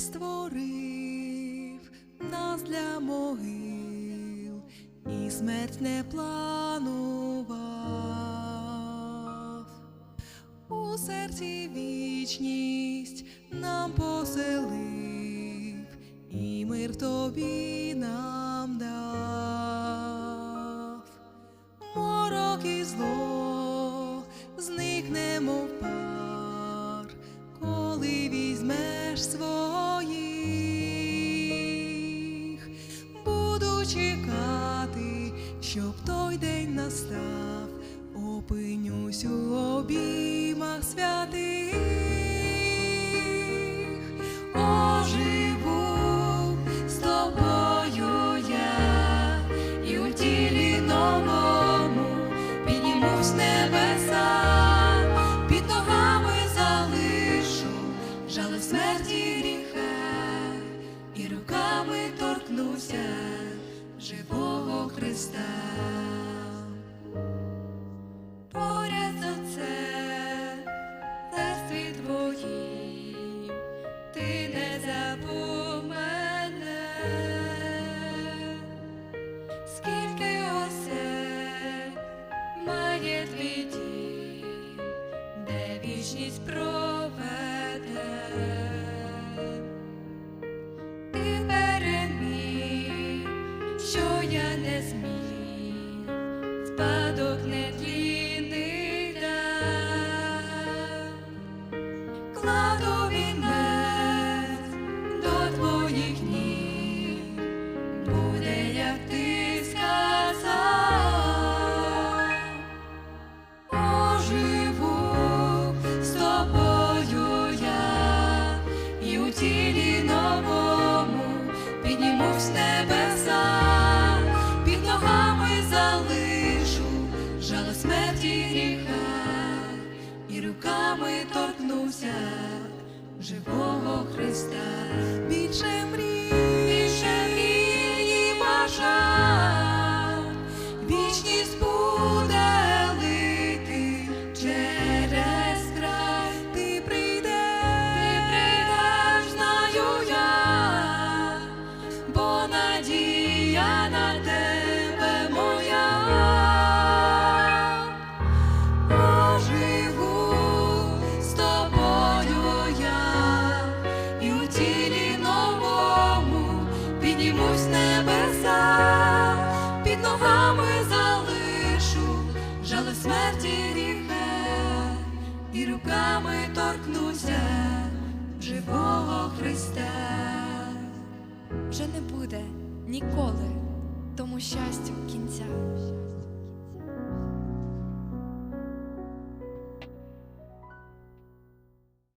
створив нас для могил і смерть не планував. У серці вічність нам поселив, і мир тобі нам дав. Морок і зло зникне, мов пар, коли візьмеш своїх, чекати, щоб той день настав, опинюсь у обіймах святих, оживу з тобою я і у тілі новому піднімусь небеса, під ногами залишу жало смерті гріха, і руками торкнуся це ти не забув я не зміг, дав. Кладу живого Христа. Піднімусь небеса, під ногами залишу жали смерті ріхе, і руками торкнуся живого Христа. вже не буде ніколи тому щастю кінця.